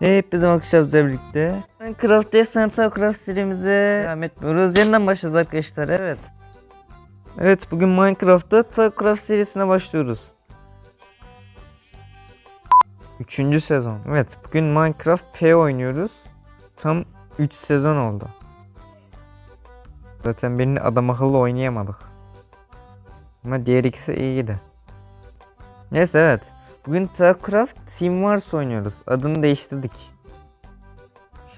Hepinize arkadaşlar birlikte Minecraft Descent Craft serimize devam etmiyoruz. Yeniden başlıyoruz arkadaşlar evet. Evet bugün Minecraft'ta Tacraft serisine başlıyoruz. Üçüncü sezon. Evet bugün Minecraft P oynuyoruz. Tam 3 sezon oldu. Zaten birini adam akıllı oynayamadık. Ama diğer ikisi iyiydi. Neyse evet. Bugün Starcraft Team Wars oynuyoruz. Adını değiştirdik.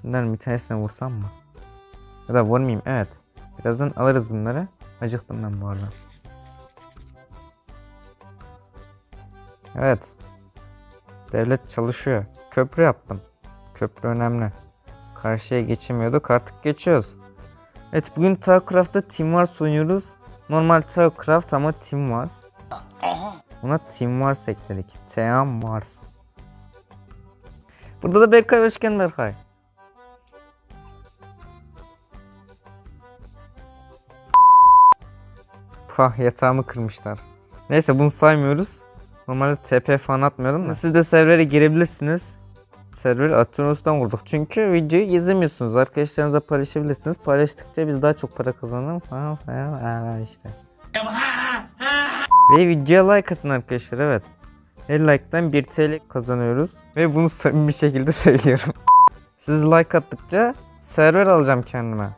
Şundan bir tanesine vursam mı? Ya da vurmayayım evet. Birazdan alırız bunları. Acıktım ben bu arada. Evet. Devlet çalışıyor. Köprü yaptım. Köprü önemli. Karşıya geçemiyorduk artık geçiyoruz. Evet bugün Starcraft'ta Team Wars oynuyoruz. Normal Starcraft ama Team Wars. Buna Team Wars ekledik. Team Wars. Burada da Berkay geldin Berkay. Pah yatağımı kırmışlar. Neyse bunu saymıyoruz. Normalde TP falan atmıyordum da. Siz de servere girebilirsiniz. Serveri Atronos'tan vurduk. Çünkü videoyu izlemiyorsunuz. Arkadaşlarınıza paylaşabilirsiniz. Paylaştıkça biz daha çok para kazanalım falan falan. Aa, işte. Ve videoya like atın arkadaşlar evet. Her like'tan 1 TL kazanıyoruz. Ve bunu samimi bir şekilde söylüyorum. Siz like attıkça server alacağım kendime.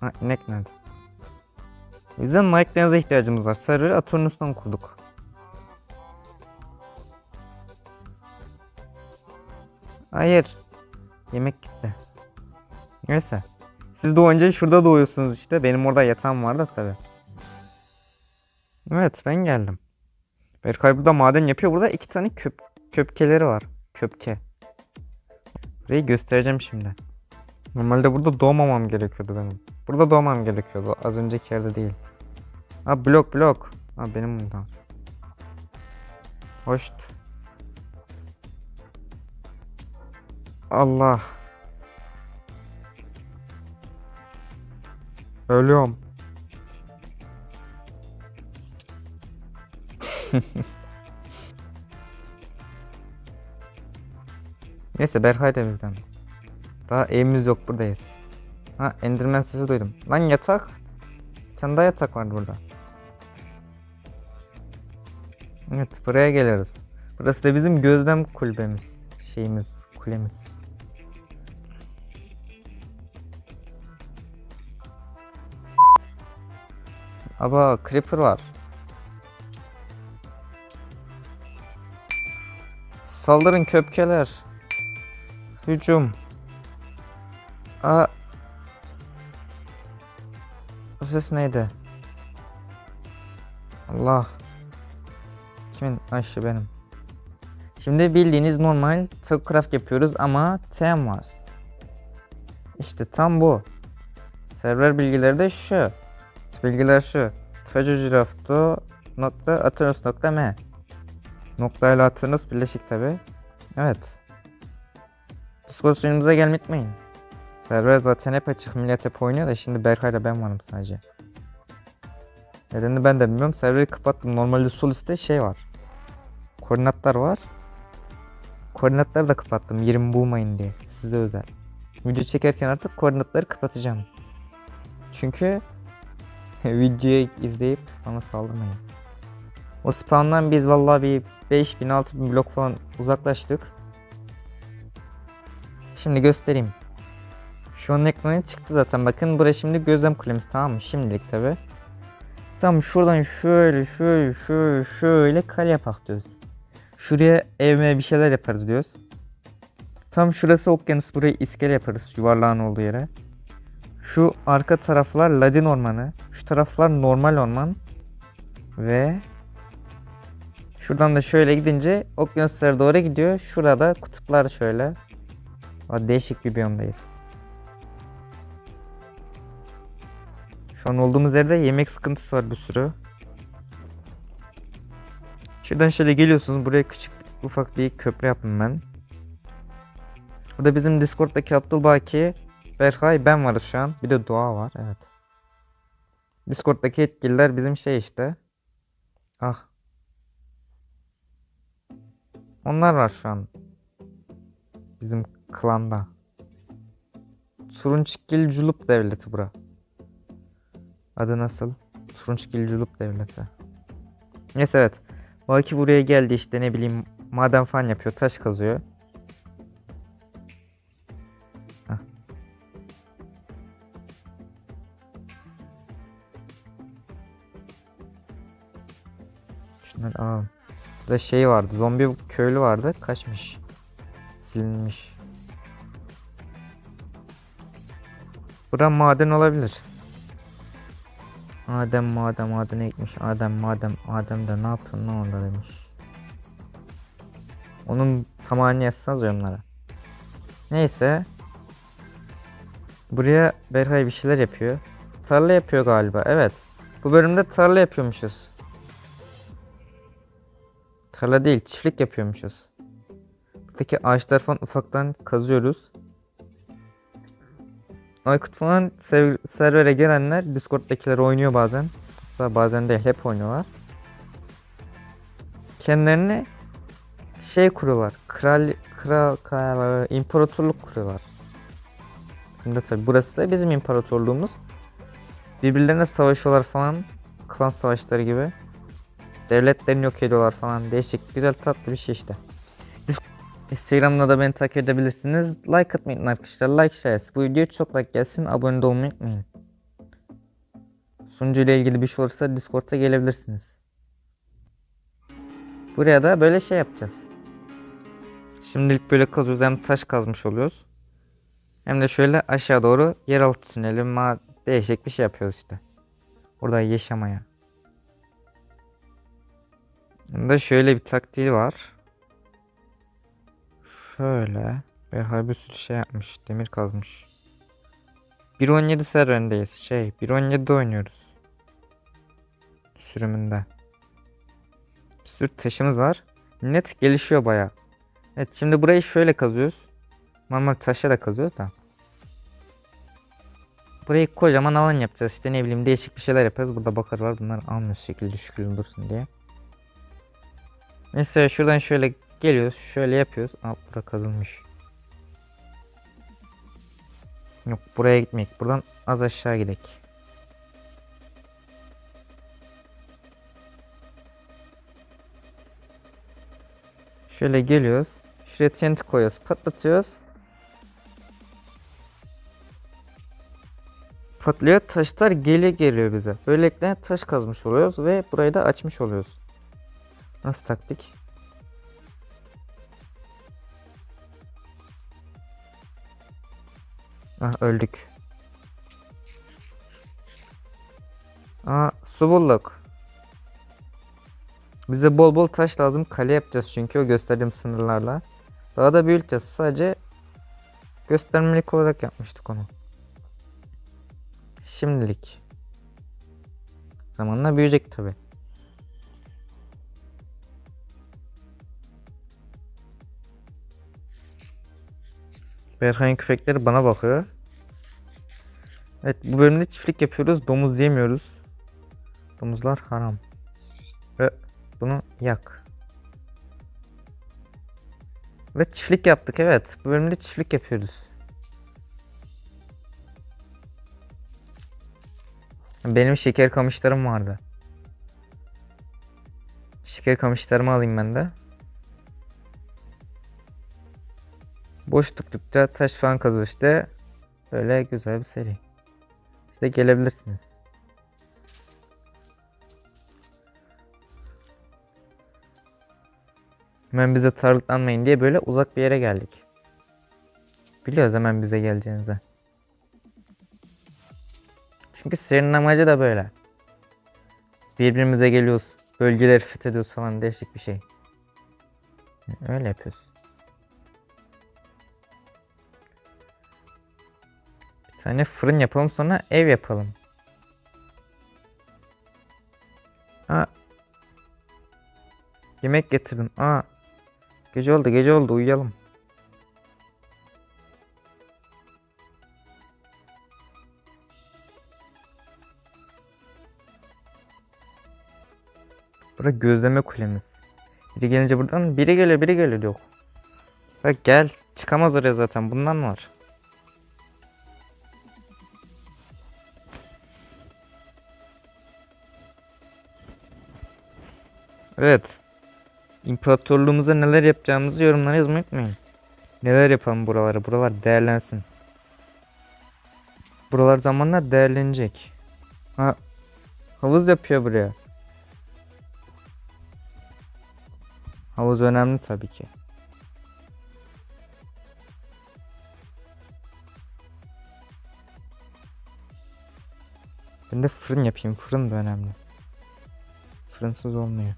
Ha inek nerede? O yüzden like'larınıza ihtiyacımız var. Serveri Aturnus'tan kurduk. Hayır. Yemek gitti. Neyse. Siz doğunca şurada doğuyorsunuz işte. Benim orada yatağım var da tabi. Evet ben geldim. Berkay burada maden yapıyor. Burada iki tane köp köpkeleri var. Köpke. Burayı göstereceğim şimdi. Normalde burada doğmamam gerekiyordu benim. Burada doğmam gerekiyordu. Az önceki yerde değil. Ha blok blok. Ha benim bundan. Hoşt. Allah. Ölüyorum. Neyse Berkay temizden. Daha evimiz yok buradayız. Ha Enderman sesi duydum. Lan yatak. Bir yatak var burada. Evet buraya geliyoruz. Burası da bizim gözlem kulübemiz. Şeyimiz, kulemiz. Aba creeper var. Saldırın köpkeler. Hücum. Aa. Bu ses neydi? Allah. Kimin? Ayşe benim. Şimdi bildiğiniz normal Talkcraft yapıyoruz ama tem var. İşte tam bu. Server bilgileri de şu. Bilgiler şu. Tfecocrafto nokta ateros nokta m. Nokta ile ateros birleşik tabi. Evet. Discord sunucumuza gelmeyi unutmayın. Server zaten hep açık millet hep oynuyor da şimdi Berkay'la ben varım sadece. Nedenini ben de bilmiyorum. Serveri kapattım. Normalde sol üstte şey var. Koordinatlar var. Koordinatları da kapattım. Yerimi bulmayın diye. Size özel. Video çekerken artık koordinatları kapatacağım. Çünkü videoyu izleyip bana saldırmayın. O spawn'dan biz vallahi bir 5000 6000 blok falan uzaklaştık. Şimdi göstereyim. Şu an ekranı çıktı zaten. Bakın burası şimdi gözlem kulemiz tamam mı? Şimdilik tabi. Tamam şuradan şöyle şöyle şöyle şöyle kale yapak diyoruz. Şuraya evime bir şeyler yaparız diyoruz. Tam şurası okyanus burayı iskele yaparız yuvarlağın olduğu yere. Şu arka taraflar ladin ormanı. Şu taraflar normal orman. Ve şuradan da şöyle gidince okyanuslara doğru gidiyor. Şurada kutuplar şöyle. O değişik bir biyomdayız. Şu an olduğumuz yerde yemek sıkıntısı var bir sürü. Şuradan şöyle geliyorsunuz. Buraya küçük ufak bir köprü yaptım ben. Burada bizim Discord'daki Abdülbaki, Berkay, ben varız şu an. Bir de Doğa var. Evet. Discord'daki yetkililer bizim şey işte. Ah. Onlar var şu an. Bizim klanda. Turunçgil Culup Devleti bura. Adı nasıl? Turunçgil Culup Devleti. Neyse evet. Baki buraya geldi işte ne bileyim maden falan yapıyor. Taş kazıyor. Heh. Şunları alalım. Burada şey vardı. Zombi köylü vardı. Kaçmış. Silinmiş. Bura maden olabilir. Adem madem madene gitmiş. Adem madem Adem de ne yapıyorsun ne orada demiş. Onun tamamını yazsanız yorumlara. Neyse. Buraya Berkay bir şeyler yapıyor. Tarla yapıyor galiba. Evet. Bu bölümde tarla yapıyormuşuz. Tarla değil çiftlik yapıyormuşuz. Buradaki ağaçlar falan ufaktan kazıyoruz. Aykut falan servere gelenler Discord'dakiler oynuyor bazen. Hatta bazen değil hep oynuyorlar. Kendilerine şey kuruyorlar. Kral, kral, kral imparatorluk kuruyorlar. Şimdi tabi burası da bizim imparatorluğumuz. Birbirlerine savaşıyorlar falan. Klan savaşları gibi. Devletlerini yok ediyorlar falan. Değişik, güzel, tatlı bir şey işte. Instagram'da da beni takip edebilirsiniz. Like atmayı unutmayın arkadaşlar. Like sayesi. Bu videoya çok like gelsin. Abone de olmayı unutmayın. Sunucu ile ilgili bir şey olursa Discord'a gelebilirsiniz. Buraya da böyle şey yapacağız. Şimdilik böyle kazıyoruz. Hem taş kazmış oluyoruz. Hem de şöyle aşağı doğru yeraltı tüneli ma değişik bir şey yapıyoruz işte. Burada yaşamaya. Bunda şöyle bir taktiği var. Şöyle. Berhay bir sürü şey yapmış. Demir kazmış. 1.17 serverindeyiz. Şey 1.17'de oynuyoruz. Sürümünde. Bir sürü taşımız var. Net gelişiyor baya. Evet şimdi burayı şöyle kazıyoruz. Normal taşa da kazıyoruz da. Burayı kocaman alan yapacağız. İşte ne bileyim değişik bir şeyler yapacağız. Burada bakır var. Bunlar almıyoruz şekilde şükürlü dursun diye. Mesela şuradan şöyle geliyoruz. Şöyle yapıyoruz. Aa bura kazılmış. Yok buraya gitmeyek. Buradan az aşağı gidelim. Şöyle geliyoruz. Şuraya TNT koyuyoruz. Patlatıyoruz. Patlıyor. Taşlar geliyor geliyor bize. Böylelikle taş kazmış oluyoruz ve burayı da açmış oluyoruz. Nasıl taktik? Ah öldük. Aa su bulduk. Bize bol bol taş lazım. Kale yapacağız çünkü o gösterdiğim sınırlarla. Daha da büyüteceğiz. Sadece göstermelik olarak yapmıştık onu. Şimdilik. Zamanla büyüyecek tabi. Berkay'ın köpekleri bana bakıyor. Evet bu bölümde çiftlik yapıyoruz. Domuz yemiyoruz. Domuzlar haram. Ve bunu yak. Ve çiftlik yaptık evet. Bu bölümde çiftlik yapıyoruz. Benim şeker kamışlarım vardı. Şeker kamışlarımı alayım ben de. Boş tuttukça taş falan kazıyor işte. Böyle güzel bir seri. İşte gelebilirsiniz. Hemen bize tarlıklanmayın diye böyle uzak bir yere geldik. Biliyoruz hemen bize geleceğinizi. Çünkü serinin amacı da böyle. Birbirimize geliyoruz. Bölgeleri fethediyoruz falan değişik bir şey. Öyle yapıyoruz. Tane fırın yapalım sonra ev yapalım. Aa. Yemek getirdim. Aa. Gece oldu gece oldu uyuyalım. Bura gözleme kulemiz. Biri gelince buradan biri geliyor biri geliyor yok. Bak gel çıkamaz oraya zaten bundan var. Evet. İmparatorluğumuza neler yapacağımızı yorumlara yazmayı unutmayın. Neler yapalım buralara? Buralar değerlensin. Buralar zamanla değerlenecek. Ha, havuz yapıyor buraya. Havuz önemli tabii ki. Ben de fırın yapayım. Fırın da önemli. Fırınsız olmuyor.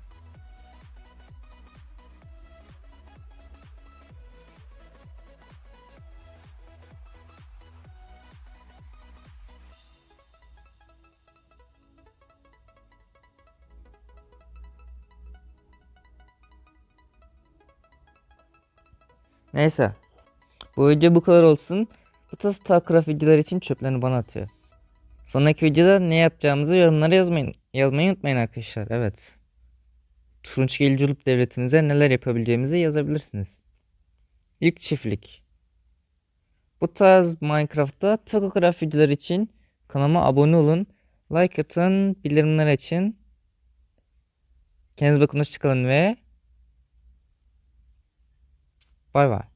Neyse. Bu video bu kadar olsun. Bu tarz StarCraft videolar için çöplerini bana atıyor. Sonraki videoda ne yapacağımızı yorumlara yazmayın. Yazmayı unutmayın arkadaşlar. Evet. Turunç Gelculuk devletimize neler yapabileceğimizi yazabilirsiniz. İlk çiftlik. Bu tarz Minecraft'ta TacoCraft videolar için kanalıma abone olun. Like atın, bildirimler açın. Kendinize bakın, hoşçakalın ve Bye bye.